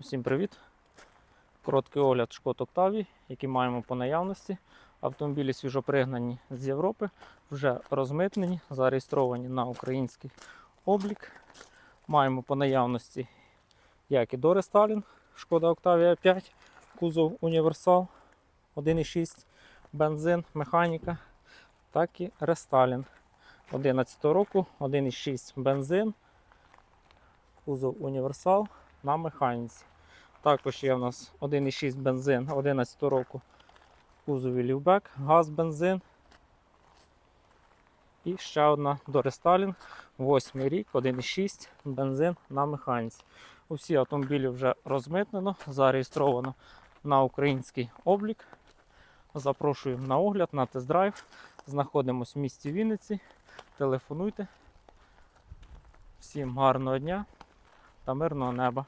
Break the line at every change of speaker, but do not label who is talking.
Усім привіт! Короткий огляд Шкод Октавії, які маємо по наявності. Автомобілі свіжопригнані з Європи, вже розмитнені, зареєстровані на український облік. Маємо по наявності як і Дори Сталін, Шкода Октавія 5, кузов Універсал 1,6, бензин, механіка, так і Ресталін 11 року, 1,6 бензин, кузов Універсал на механіці. Також є в нас 1,6 бензин 11 року кузові лівбек, газ, бензин. І ще одна Доресталінг, 8 рік, 1,6 бензин на механіці. Усі автомобілі вже розмитнено, зареєстровано на український облік. Запрошую на огляд, на тест-драйв. Знаходимось в місті Вінниці. Телефонуйте. Всім гарного дня та мирного неба.